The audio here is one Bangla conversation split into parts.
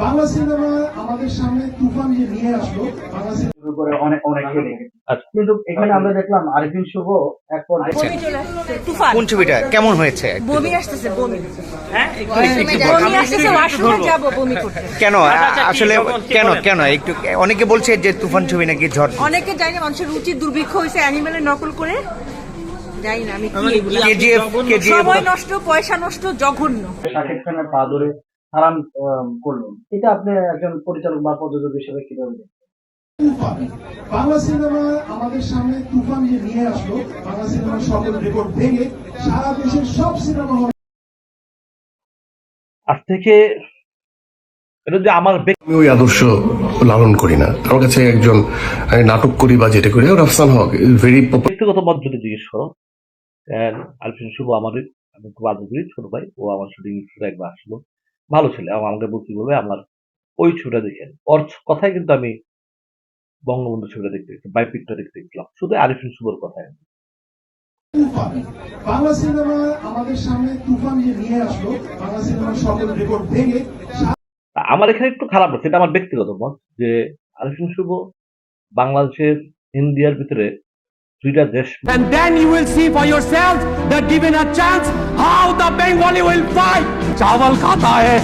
বাংলা সিনেমা আমাদের সামনে তুফান যে নিয়ে আসলো বাংলা সিনেমা করে অনেক অনেক আচ্ছা। কিন্তু এখানে আমরা দেখলাম আরিফিন শুভ এক পর্যায়ে বমি চলে আসছে। তুফান। কোন ছবিটা? কেমন হয়েছে বমি আসতেছে বমি। একটু বমি আসতেছে ওয়াশরুমে যাব বমি করতে। কেন? আসলে কেন কেন? একটু অনেকে বলছে যে তুফান ছবি নাকি ঝড় অনেকে জানি না মানুষের রুচি দুর্ভিক্ষ হয়েছে অ্যানিমেলের নকল করে। জানি না আমি কেজিএফ কেজিএফ সময় নষ্ট পয়সা নষ্ট জঘন্য। শাকিব খানের পা ধরে হারাম করল। এটা আপনি একজন পরিচালক বা প্রযোজক হিসেবে কীভাবে দেখেন? তুফান। বাংলা সিনেমা আমাদের সামনে তুফান যে নিয়ে আসলো বাংলা সিনেমার সকল রেকর্ড ভেঙে সারা দেশের সব সিনেমা হল আজ থেকে এটা যে আমার আমি ওই আদর্শ লালন করি না। আমার কাছে একজন আমি নাটক করি বা যেটা করি রাফসান হক ভেরি ব্যক্তিগত মত যদি জিজ্ঞেস করো আলফিন শুভ আমাদের আমি খুব আদর করি ছোট ভাই ও আমার শুটিং একবার আসলো। ভালো ছেলে আমাকে বলতে বলবে? আমার ওই ছবিটা দেখেন ওর কথাই কিন্তু আমি বঙ্গবন্ধু ছবিটা দেখতে গেছি বাইপিকটা দেখতে দেখলাম। শুধু আরিফিন শুভর কথায় বাংলা সিনেমা আমাদের সামনে তুফান যে নিয়ে আসলো বাংলা সিনেমার সকল রেকর্ড ভেঙে আমার এখানে একটু খারাপ লাগছে এটা আমার ব্যক্তিগত মত যে আরিফিন শুভ বাংলাদেশের ইন্ডিয়ার ভিতরে দুইটা দেশ And then you will see for yourselves that given a chance, how the Bengali will fight. चावल खाता है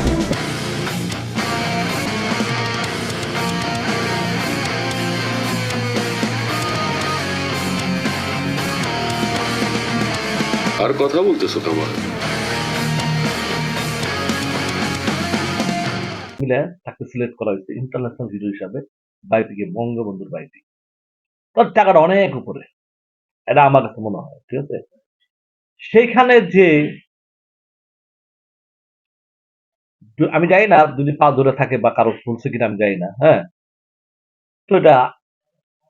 আর কথা বলতেছো তোমার মিলে তাকে সিলেক্ট করা হয়েছে ইন্টারন্যাশনাল হিরো হিসাবে বাইপিকে বঙ্গবন্ধুর বাইপি তার টাকাটা অনেক উপরে এটা আমার কাছে মনে হয়, ঠিক আছে? সেইখানে যে আমি জানি না যদি পা ধরে থাকে বা কারও শুনছে কিনা, আমি জানি না হ্যাঁ? তো এটা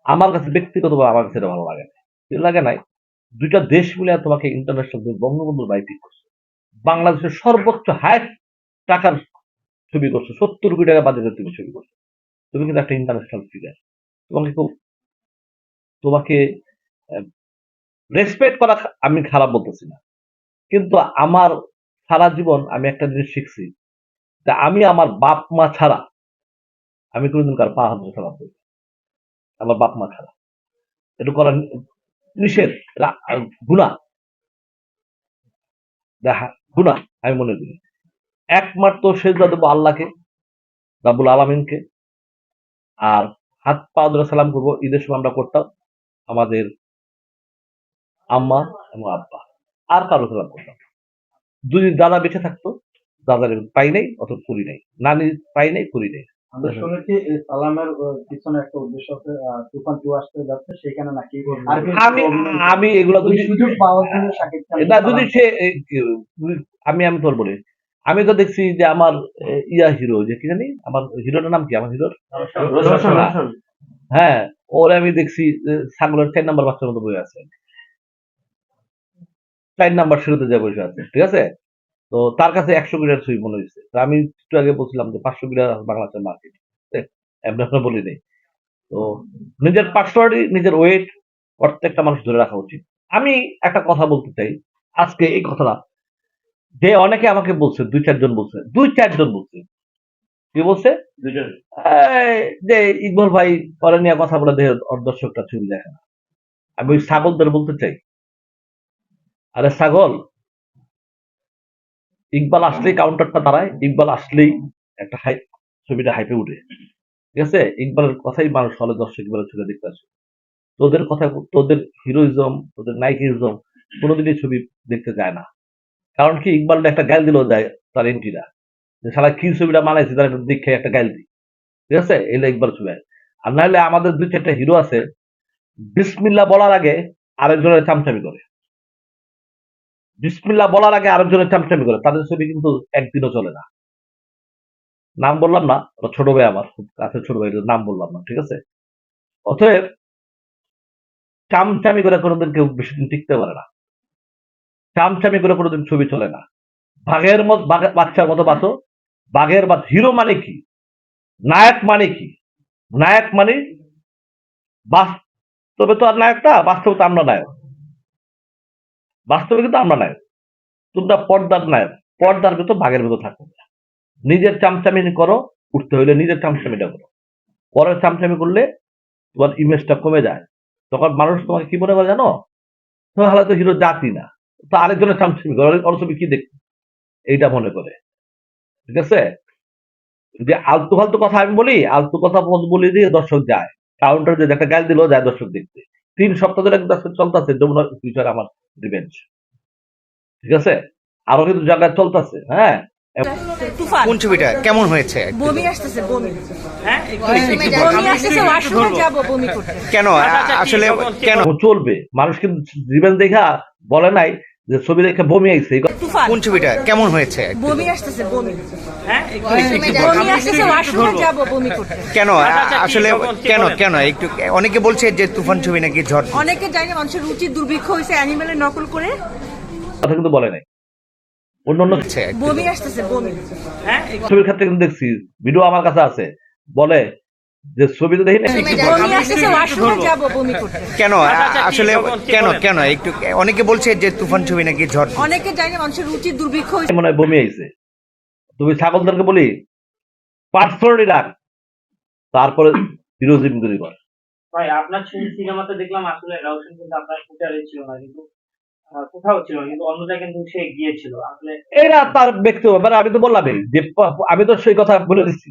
আমার কাছে, ব্যক্তিগতভাবে আমার কাছে এটা ভালো লাগে না। লাগে নাই। দুইটা দেশ মিলে তোমাকে ইন্টারন্যাশনাল বঙ্গবন্ধুর বাইপি করছে। বাংলাদেশের সর্বোচ্চ হাইস্ট টাকার ছবি করছ, সত্তর কোটি টাকা বাজেটের তুমি ছবি করছ। তুমি কিন্তু একটা ইন্টারন্যাশনাল ফিগার তোমাকে খুব, তোমাকে রেসপেক্ট করা আমি খারাপ বলতেছি না। কিন্তু আমার সারা জীবন আমি একটা জিনিস শিখছি যে আমি আমার বাপ মা ছাড়া আমি কোনোদিন কার পা, হাত খারাপ করি আমার বাপ মা ছাড়া। এটা করা নিষেধ। গুণা দেখা গুণা আমি মনে করি। একমাত্র সেজদা দেবো আল্লাহকে রাবুল আলমিনকে। আর হাত পা সালাম করব। ঈদের সময় আমরা করতাম। আমাদের আম্মা এবং আব্বা। আর কারও সালাম করতাম যদি দাদা বেঁচে থাকতো দাদার পাই নাই অত করি নাই। নানি পাই নাই করি নাই। আমরা শুনেছি সালামের পিছনে একটা উদ্দেশ্য আছে তুফান টু আসতে যাচ্ছে সেখানে নাকি আমি আমি এগুলো যদি সুযোগ পাওয়ার জন্য শাকিব খান এটা যদি সে এ, এ, আমি আমি তোর বলি। আমি তো দেখছি যে আমার ইয়া হিরো যে কি জানি আমার হিরোটার নাম কি? আমার হিরোর? হ্যাঁ ওরে আমি দেখছি ছাগলের চার নাম্বার বাচ্চার মতো বই আছে। চার নাম্বার শুরুতে যে বসে আছে ঠিক আছে? তো তার কাছে একশো কিলোর ছবি মনে হয়েছে। আমি একটু আগে বলছিলাম যে পাঁচশো কিলো বাংলাদেশের মার্কেট এমনি আমরা বলি নেই। তো নিজের পার্সোনালি নিজের ওয়েট প্রত্যেকটা মানুষ ধরে রাখা উচিত। আমি একটা কথা বলতে চাই। আজকে এই কথাটা যে অনেকে আমাকে বলছে দুই চারজন বলছে দুই চারজন বলছে। কি বলছে? যে ইকবল ভাই পরে নিয়ে কথা বলে দেহ দর্শকটা ছবি দেখে না। আমি ওই ছাগলদের বলতে চাই আরে ছাগল। ইকবাল আসলেই কাউন্টারটা দাঁড়ায়, ইকবাল আসলেই একটা হাই ছবিটা হাইপে উঠে। ঠিক আছে? ইকবালের কথাই মানুষ হলে দর্শক ইকবালের ছবি দেখতে আসে। তোদের কথা, তোদের হিরোইজম তোদের নাইকিজম কোনোদিনই ছবি দেখতে যায় না। কারণ কি? ইকবালটা একটা গাল দিলেও যায় তার এন্ট্রিটা যে সারা কি ছবিটা মানাইছে তার একটা দেখে একটা গাল দিই ঠিক আছে? এলে একবার ছবি। আর নাহলে আমাদের দুই চারটা হিরো আছে। বিসমিল্লা বলার আগে আরেকজনের চামচামি করে। বিসমিল্লা বলার আগে আরেকজনের চামচামি করে, তাদের ছবি কিন্তু একদিনও চলে না। নাম বললাম না ছোট ভাই আমার, খুব কাছের ছোট ভাই নাম বললাম না, ঠিক আছে? অতএব চামচামি করে কোনোদিন কেউ বেশি দিন টিকতে পারে না। চামচামি করে কোনোদিন ছবি চলে না। বাঘের মত বাচ্চার মতো বাঁচো। বাঘের বা হিরো মানে কি? নায়ক মানে কি? নায়ক মানে বাস্তবে তো আর নায়ক না, বাস্তবে তো আমরা নায়ক। বাস্তবে কিন্তু আমরা নায়ক তোমরা পর্দার নায়ক পর্দার ভেতর বাঘের ভেতর থাকো। নিজের চামচামি করো, উঠতে হইলে নিজের চামচামিটা করো। পরের চামচামি করলে তোমার ইমেজটা কমে যায়। তখন মানুষ তোমাকে কি মনে করে জানো? তোমার তো হিরো জাতি না। তো আরেকজনের চামচামি করে। ছবি কি দেখতে এইটা মনে করে। ঠিক আছে? যে আলতু ফালতু কথা আমি বলি, আলতু কথা বলি দিয়ে দর্শক যায়। কাউন্টার যে একটা গাল দিল, যায় দর্শক দেখতে। তিন সপ্তাহ ধরে কিন্তু চলতেছে যমুনা ফিউচার আমার রিভেঞ্জ ঠিক আছে? আরও কিন্তু জায়গায় চলতেছে হ্যাঁ? কোন ছবিটা? কেমন হয়েছে বমি আসতেছে বমি। হ্যাঁ? বমি আসতেছে ওয়াশরুমে যাব বমি করতে। কেন? আসলে কেন? চলবে। মানুষ কিন্তু জীবন দেখা বলে নাই যে ছবি দেখে বমি আইছে এই কথা- তুফান। কোন ছবিটা? কেমন হয়েছে বমি আসতেছে বমি। হ্যাঁ বমি আসতেছে ওয়াশরুমে যাব বমি করতে। কেন আসলে কেন কেন একটু অনেকে বলছে যে তুফান ছবি নাকি ঝড় অনেকে জানি মানুষের রুচি দুর্ভিক্ষ হয়েছে অ্যানিমেলের নকল করে। কথা কিন্তু বলে নাই। অন্য অন্য বমি আসতেছে বমি। হ্যাঁ ছবির ক্ষেত্রে কিন্তু দেখছি ভিডিও আমার কাছে আছে। বলে যে বমি করতে। কেন? আসলে কেন কেন? একটু অনেকে বলছে যে তুফান ছবি নাকি ঝড় অনেকে জানি না মানুষের রুচি দুর্ভিক্ষ মনে হয় বমি আইছে তুমি ছাগলদেরকে বলি পার্সোনালি ডাক। তারপরে কর। ভাই আপনার ছবি সিনেমাতে দেখলাম আসলে রাউশন কিন্তু আপনার ফুটারে ছিল না কিন্তু কোথাও ছিল কিন্তু অন্যটা কিন্তু সে গিয়েছিল। আসলে এরা তার ব্যক্তিগত আমি তো বললামই যে আমি তো সেই কথা বলে দিচ্ছি।